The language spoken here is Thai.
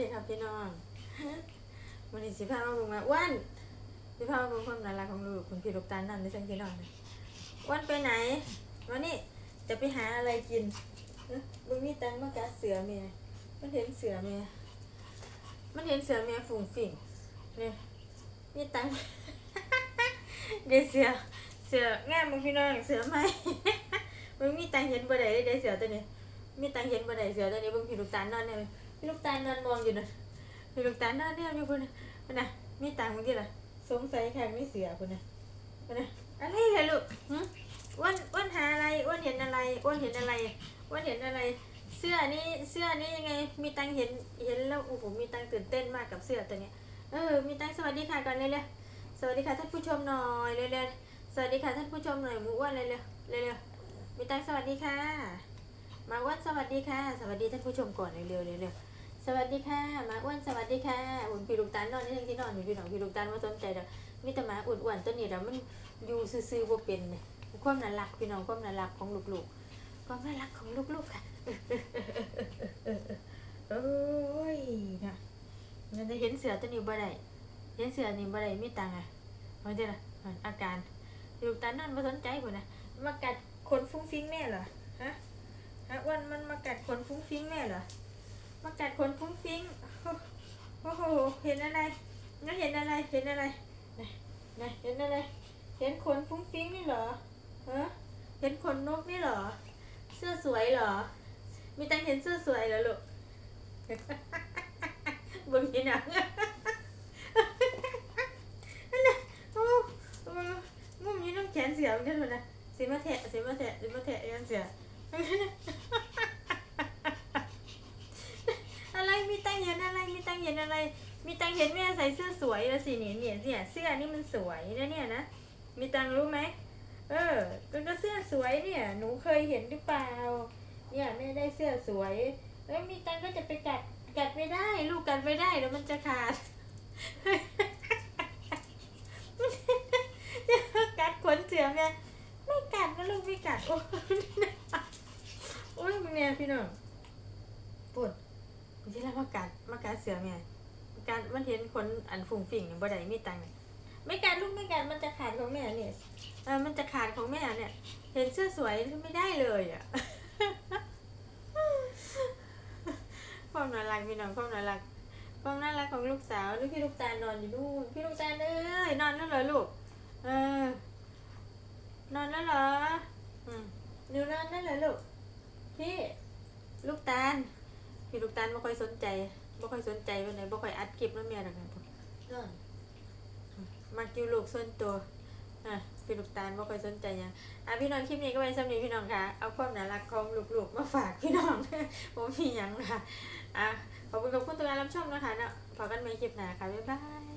ดีครับพี่น้องวันนี้สิพามาบุงมาอ้วนสิพามาบุงความน่ารักของลูกคุณพี่ลูกตาลนั่นด้วยจังพี่น้องอ้วนไปไหนวันนี้จะไปหาอะไรกินเอ้อมึงมีตังมากัดเสือเมียมันเห็นเสือเมียมันเห็นเสือเมียฝุ่งฝิ่งเนี่ยมีตังเดี๋ยวเสือเสืองามมึงพี่น้องเสือไหมมึงมีตังเห็นบ่ได้เดี๋ยวเสือตัวนี้มีตังเห็นบ่ได้เสือตัวนี้เบิ่งพี่ลูกตาลนอนเนี่ย พี่ลูกตาลนอนมองอยู่นะพี่ลูกตาลนอนเนี่ยอยู่พุ่นน่ะพุ่นนะมีตังค์เมื่อกี้ล่ะสงสัยแข่งไม่เสือพุ่นน่ะพุ่นนะอะไรเลยลูกอ้วนอ้วนหาอะไรอ้วนเห็นอะไรอ้วนเห็นอะไรอ้วนเห็นอะไร เสื้อนี้เสื้อนี้ยังไง มีตังเห็นเห็นแล้วโอ้โหมีตังตื่นเต้นมากกับเสื้อตัวเนี้ยเออมีตังสวัสดีค่ะก่อนเลยเลยสวัสดีค่ะท่านผู้ชมหน่อยเร็วๆสวัสดีค่ะท่านผู้ชมหน่อยหมูอ้วนเร็วๆเร็วๆมีตังสวัสดีค่ะ มาอ้วนสวัสดีค่ะ สวัสดีท่านผู้ชมก่อนเร็วๆเร็วๆส วัสดีค่ะมาอ้วนสวัสดีค่ะอุ่นปีลูกตาลนอนนี่ทั้งที่นอนอยู่พี่น้องพี่ลูกตาลว่าสนใจเด้อมีแต่หมาอ้วนๆตัวนี้แล้วมันอยู่ซื่อๆบ่เป็นเนี่ยความน่ารักพี่น้องความน่ารักของลูกๆความน่ารักของลูกๆค่ะโอ้ยนะมันจะเห็นเสือตัวนี้บ่ได้เห็นเสือนี่บ่ได้มีตังค์อะมันจะล่ะอาการลูกตาลนอนบ่สนใจพุ่นนะมากัดขนฟุ้งฟิ้งแม่เหรอฮะฮะอ้วนมันมากัดขนฟุ้งฟิ้งแม่เหรอ มากัดขนฟุ้งฟิ้งโอ้โห เห็นอะไรงั้นเห็นอะไร เห็นอะไรไหนไหนเห็นอะไร เห็นขนฟุ้งฟิ้งนี่เหรอฮะเห็นขนนกนี่เหรอ เสื้อสวยเหรอ มีตังเห็นเสื้อสวยเหรอลูกบนพี่หนังนั่นน่ะโอ้โอ้งุ่มอยี่น้ำแขนเสียมือนกันเลยนะสีมาแทะสีมาแทะสีมาแทะยันเสีย อะไรมีตังเห็นอะไรมีตังเห็นอะไร มีตังเห็นแม่ใส่เสื้อสวยแล้วสิเนี่ยเนี่ยเนี่ยเสื้อนี่มันสวยนะเนี่ยนะ มีตังรู้ไหม เออก็ก็เสื้อสวยเนี่ย หนูเคยเห็นหรือเปล่า เนี่ยแม่ได้เสื้อสวย แล้วมีตังก็จะไปกัดกัดไม่ได้ ลูกกัดไม่ได้เดี๋ยวมันจะขาดจะกัดขนเสือแม่ไม่กัดนะลูกไม่กัด โอ้โอ้ยมึงเนี่ยพี่น้องปวดมันที่แล้วมากัดมากัด เสือแม่การมันเห็นขนอันฝุ่งฝิ่งบ่ได้มีตังค์ไม่กัดลูกไม่กัดมันจะขาดของแม่เนี่ยเออมันจะขาดของแม่เนี่ย เห็นเสื้อสวยไม่ได้เลยอะความน่ารักพี่น้องความน่ารักความน่ารักของลูกสาวลูกพี่ลูกตาลนอนอยู่นู่นพี่ลูกตาลเอ้ยนอนแล้วเหรอลูกเออนอนแล้วเหรออืมหนูนอนแล้วเหรอลูกพี่ลูกตาลพี่ลูกตาลไม่ค่อยสนใจ ไม่ค่อยสนใจวันไหนไม่ค่อยอัดคลิปน้ำเมียหรอกนะนอนมากิวลูกส่วนตัวอะพี่ลูกตาลไม่ค่อยสนใจหยังอะพี่น้องคลิปนี้ก็ไว้สำหรับพี่น้องค่ะ เอาความน่ารักของลูกๆมาฝากพี่น้องผมมีหยังค่ะอะขอบคุณขอบคุณทุกการรับชมนะคะเนาะพอกันใหม่คลิปหน้าค่ะบ๊ายบาย